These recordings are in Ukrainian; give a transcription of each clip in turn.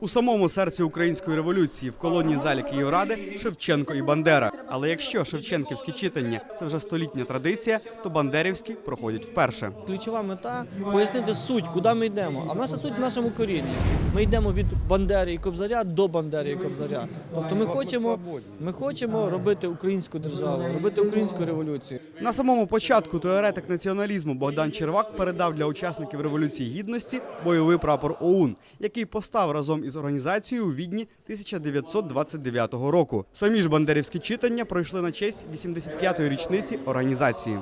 У самому серці української революції в колонній залі Київради Шевченко і Бандера. Але якщо шевченківські читання це вже столітня традиція, то бандерівські проходять вперше. Ключова мета пояснити суть, куди ми йдемо. А наша суть в нашому корінні. Ми йдемо від Бандери і Кобзаря до Бандери і Кобзаря. Тобто ми хочемо, ми хочемо робити українську державу, робити українську революцію. На самому початку теоретик націоналізму Богдан Червак передав для учасників революції гідності бойовий прапор ОУН, який постав разом із організацією у відні 1929 року. Самі ж бандерівські читання пройшли на честь 85-ї річниці організації.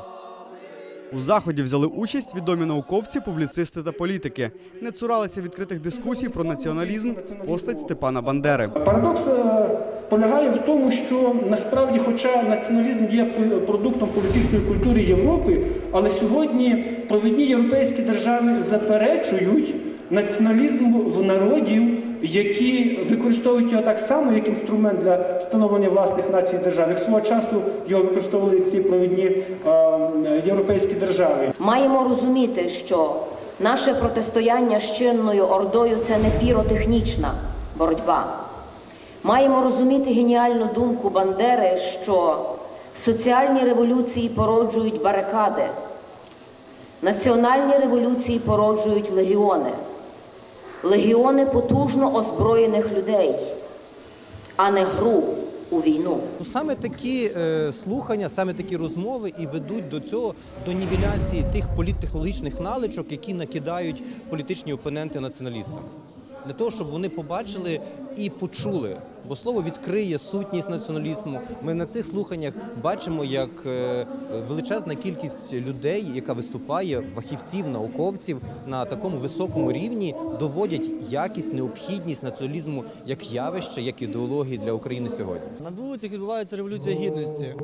У заході взяли участь відомі науковці, публіцисти та політики. Не цуралися відкритих дискусій про націоналізм постать Степана Бандери. Парадокс е, полягає в тому, що насправді, хоча націоналізм є продуктом політичної культури Європи, але сьогодні провідні європейські держави заперечують націоналізм в народів, які використовують його так само як інструмент для становлення власних націй і держав. Як свого часу його використовували ці провідні е, європейські держави. Маємо розуміти, що наше протистояння з чинною ордою це не піротехнічна боротьба. Маємо розуміти геніальну думку Бандери, що соціальні революції породжують барикади, національні революції породжують легіони, легіони потужно озброєних людей, а не гру у війну. Ну, Саме такі е, слухання, саме такі розмови і ведуть до цього до нівеляції тих політтехнологічних наличок, які накидають політичні опоненти націоналістам. Для того, щоб вони побачили і почули. Бо слово відкриє сутність націоналізму. Ми на цих слуханнях бачимо, як е, величезна кількість людей, яка виступає, фахівців, науковців на такому високому рівні, доводять якість, необхідність націоналізму як явище, як ідеології для України сьогодні. На вулицях відбувається революція гідності.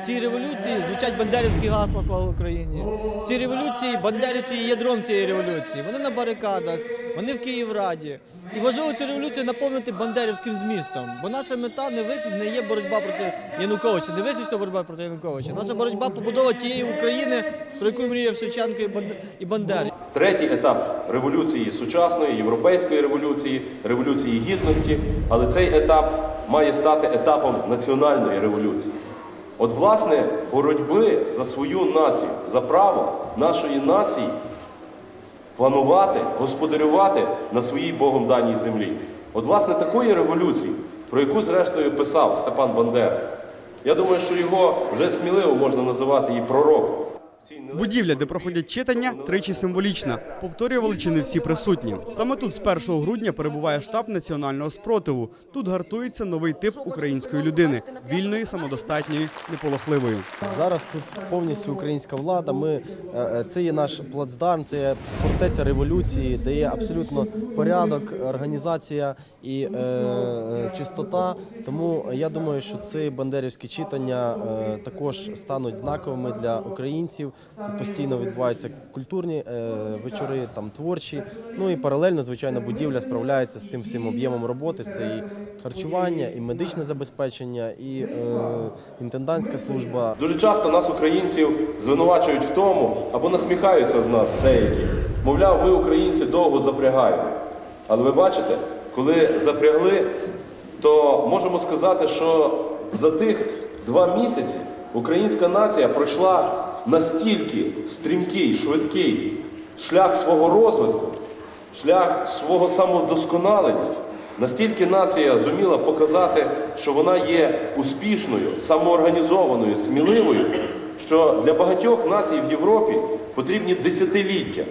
В цій революції звучать бандерівські гасла Слава Україні. В цій революції бандерівці є ядром цієї революції. Вони на барикадах, вони в Київраді. І важливо цю революцію наповнити бандерівським змістом. Бо наша мета не виклик не є боротьба проти Януковича, не виключно боротьба проти Януковича. Наша боротьба побудова тієї України, про яку мріяв Шевченко і Бан- і Бандери. Третій етап революції сучасної, європейської революції, революції гідності, але цей етап має стати етапом національної революції. От, власне, боротьби за свою націю, за право нашої нації планувати, господарювати на своїй Богом даній землі. От, власне, такої революції, про яку, зрештою, писав Степан Бандера, я думаю, що його вже сміливо можна називати і пророком. Будівля, де проходять читання, тричі символічна. Повторювали чи не всі присутні. Саме тут з 1 грудня перебуває штаб національного спротиву. Тут гартується новий тип української людини вільної, самодостатньої, неполохливої. Зараз тут повністю українська влада. Ми е, е, це є наш плацдарм, це є фортеця революції, де є абсолютно порядок, організація і е, е, чистота. Тому я думаю, що ці бандерівські читання е, також стануть знаковими для українців. Тут постійно відбуваються культурні е, вечори, там творчі. Ну і паралельно, звичайно, будівля справляється з тим всім об'ємом роботи. Це і харчування, і медичне забезпечення, і е, інтендантська служба. Дуже часто нас, українців, звинувачують в тому або насміхаються з нас деякі. Мовляв, ми, українці, довго запрягаємо. Але ви бачите, коли запрягли, то можемо сказати, що за тих два місяці українська нація пройшла настільки стрімкий, швидкий шлях свого розвитку, шлях свого самодосконалення. Настільки нація зуміла показати, що вона є успішною, самоорганізованою, сміливою, що для багатьох націй в Європі потрібні десятиліття.